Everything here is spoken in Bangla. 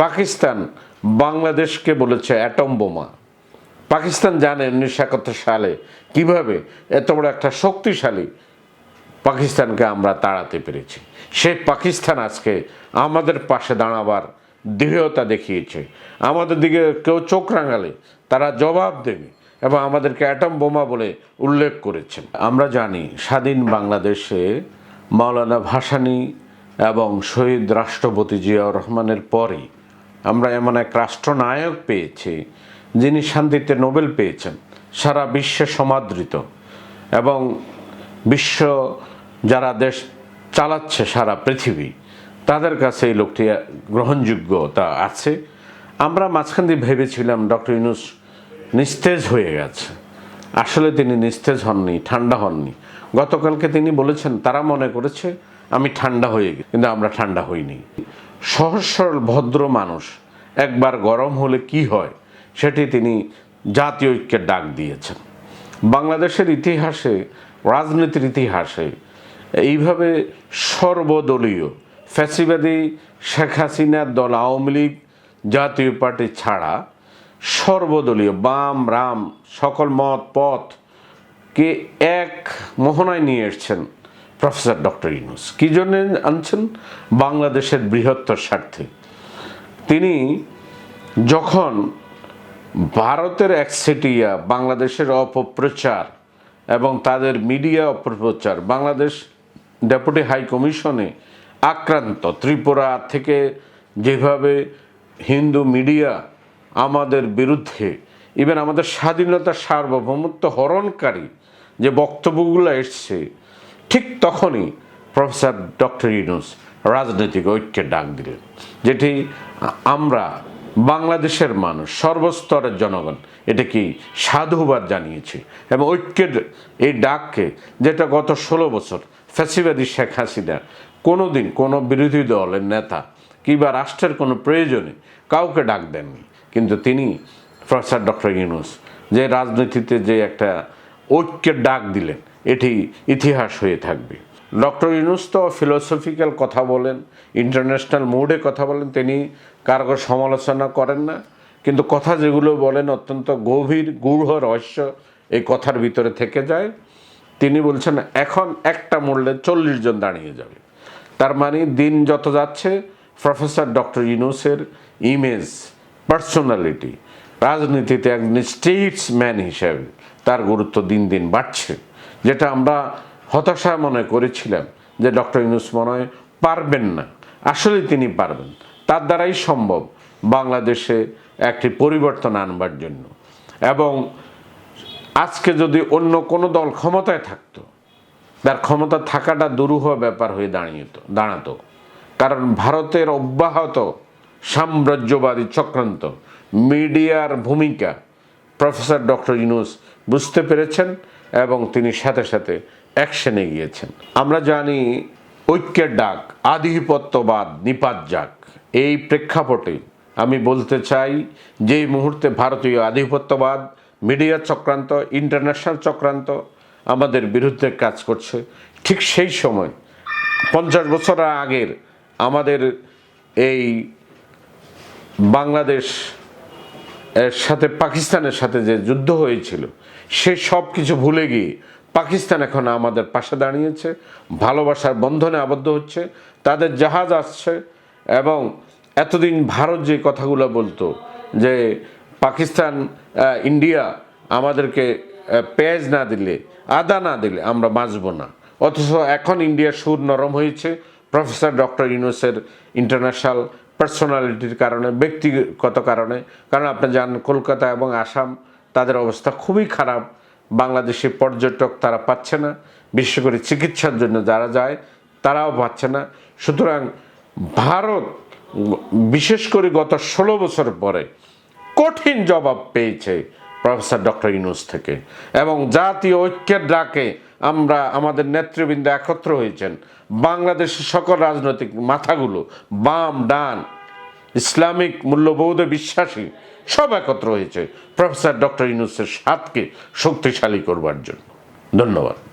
পাকিস্তান বাংলাদেশকে বলেছে অ্যাটম বোমা। পাকিস্তান জানে উনিশশো একাত্তর সালে কীভাবে এত বড় একটা শক্তিশালী পাকিস্তানকে আমরা তাড়াতে পেরেছি। সেই পাকিস্তান আজকে আমাদের পাশে দাঁড়াবার দৃঢ়তা দেখিয়েছে। আমাদের দিকে কেউ চোখ রাঙালে তারা জবাব দেবে এবং আমাদেরকে অ্যাটম বোমা বলে উল্লেখ করেছেন। আমরা জানি স্বাধীন বাংলাদেশে মাওলানা ভাসানী এবং শহীদ রাষ্ট্রপতি জিয়াউর রহমানের পরেই আমরা এমন এক রাষ্ট্রনায়ক পেয়েছি, যিনি শান্তিতে নোবেল পেয়েছেন, সারা বিশ্বে সমাদৃত। এবং বিশ্ব যারা দেশ চালাচ্ছে সারা পৃথিবী, তাদের কাছে এই লোকটি গ্রহণযোগ্যতা আছে। আমরা মাঝখান দিয়ে ভেবেছিলাম ডক্টর ইউনুস নিস্তেজ হয়ে গেছে। আসলে তিনি নিস্তেজ হননি, ঠান্ডা হননি। গতকালকে তিনি বলেছেন, তারা মনে করেছে আমি ঠান্ডা হয়ে গেছি, কিন্তু আমরা ঠান্ডা হইনি। সহজ সরল ভদ্র মানুষ। একবার গরম হলে কি হয়, সেটি তিনি জাতীয় ঐক্যের ডাক দিয়েছেন। বাংলাদেশের ইতিহাসে, রাজনীতির ইতিহাসে এইভাবে সর্বদলীয় ফ্যাসিবাদী শেখ হাসিনার দল, আওয়ামী লীগ জাতীয় পার্টি ছাড়া সর্বদলীয় বাম, রাম, সকল মত, পথ কে এক মোহনায় নিয়ে এসছেন প্রফেসর ডক্টর ইউনুস, কী জন্য আনছেন? বাংলাদেশের বৃহত্তর স্বার্থে। তিনি যখন ভারতের একচেটিয়া বাংলাদেশের অপপ্রচার এবং তাদের মিডিয়া অপপ্রচার, বাংলাদেশ ডেপুটি হাই কমিশনে আক্রান্ত, ত্রিপুরা থেকে যেভাবে হিন্দু মিডিয়া আমাদের বিরুদ্ধে, ইভেন আমাদের স্বাধীনতা সার্বভৌমত্ব হরণকারী যে বক্তব্যগুলো এসছে ঠিক তখনই প্রফেসর ডক্টর ইউনুস রাজনৈতিক ঐক্যের ডাক দিলেন, যেটি আমরা বাংলাদেশের মানুষ, সর্বস্তরের জনগণ এটা কি সাধুবাদ জানিয়েছে এবং ঐক্যের এই ডাককে, যেটা গত ষোলো বছর ফ্যাসিবাদী শেখ হাসিনা কোনো দিন কোনো বিরোধী দলের নেতা কিংবা রাষ্ট্রের কোনো প্রয়োজনে কাউকে ডাক দেননি। কিন্তু তিনি প্রফেসর ডক্টর ইউনুস যে রাজনীতিতে যে একটা ঐক্যের ডাক দিলেন। এটি ইতিহাস হয়ে থাকবে। ডক্টর ইউনুস তো ফিলোসফিক্যাল কথা বলেন ইন্টারন্যাশনাল মুডে কথা বলেন, তিনি কারও সমালোচনা করেন না। কিন্তু কথা যেগুলো বলেন অত্যন্ত গভীর, গূঢ় রহস্য এই কথার ভিতরে থেকে যায়। তিনি বলছেন, এখন একটা মূল্যে চল্লিশ জন দাঁড়িয়ে যাবে। তার মানে দিন যত যাচ্ছে, প্রফেসর ডক্টর ইউনুসের ইমেজ পার্সোনালিটি রাজনীতিতে একজন স্টেটসম্যান হিসেবে তার গুরুত্ব দিন দিন বাড়ছে। যেটা আমরা হতাশা মনে করেছিলাম যে ডক্টর ইউনুস মনে পারবেন না। আসলে তিনি পারবেন। তার দ্বারাই সম্ভব বাংলাদেশে একটি পরিবর্তন আনবার জন্য। এবং আজকে যদি অন্য কোনো দল ক্ষমতায় থাকতো, তার ক্ষমতা থাকাটা দুরূহ ব্যাপার হয়ে দাঁড়িয়েত, দাঁড়াতো। কারণ ভারতের অব্যাহত সাম্রাজ্যবাদী চক্রান্ত মিডিয়ার ভূমিকা প্রফেসর ডক্টর ইউনুস বুঝতে পেরেছেন এবং তিনি সাথে সাথে অ্যাকশনে গিয়েছেন। আমরা জানি ঐক্যের ডাক, আধিপত্যবাদ নিপাত যাক। এই প্রেক্ষাপটে আমি বলতে চাই যে মুহূর্তে ভারতীয় আধিপত্যবাদ, মিডিয়া চক্রান্ত ইন্টারন্যাশনাল চক্রান্ত আমাদের বিরুদ্ধে কাজ করছে। ঠিক সেই সময়, পঞ্চাশ বছর আগের আমাদের এই বাংলাদেশ এর সাথে পাকিস্তানের সাথে যে যুদ্ধ হয়েছিল, সে সব কিছু ভুলে গিয়ে পাকিস্তান এখন আমাদের পাশে দাঁড়িয়েছে, ভালোবাসার বন্ধনে আবদ্ধ হচ্ছে, তাদের জাহাজ আসছে এবং এতদিন ভারত যে কথাগুলো বলতো যে পাকিস্তান ইন্ডিয়া আমাদেরকে পেঁয়াজ না দিলে, আদা না দিলে আমরা বাঁচব না। অথচ এখন ইন্ডিয়ার সুর নরম হয়েছে। প্রফেসর ডক্টর ইউনুসের ইন্টারন্যাশনাল পার্সোনালিটির কারণে, ব্যক্তিগত কারণে। কারণ আপনি যান কলকাতা এবং আসাম, তাদের অবস্থা খুবই খারাপ। বাংলাদেশি পর্যটক তারা পাচ্ছে না। বিশেষ করে চিকিৎসার জন্য যারা যায়, তারাও পাচ্ছে না। সুতরাং ভারত বিশেষ করে গত ষোলো বছর পরে কঠিন জবাব পেয়েছে। প্রফেসর ডক্টর ইউনুস থেকে। এবং জাতীয় ঐক্যের ডাকে আমরা আমাদের নেতৃবৃন্দ একত্র হয়েছেন। বাংলাদেশের সকল রাজনৈতিক মাথাগুলো, বাম, ডান, ইসলামিক, মূল্যবোধে বিশ্বাসী, সব একত্র হয়েছে প্রফেসর ডক্টর ইউনুসের স্বাদকে শক্তিশালী করবার জন্য। ধন্যবাদ।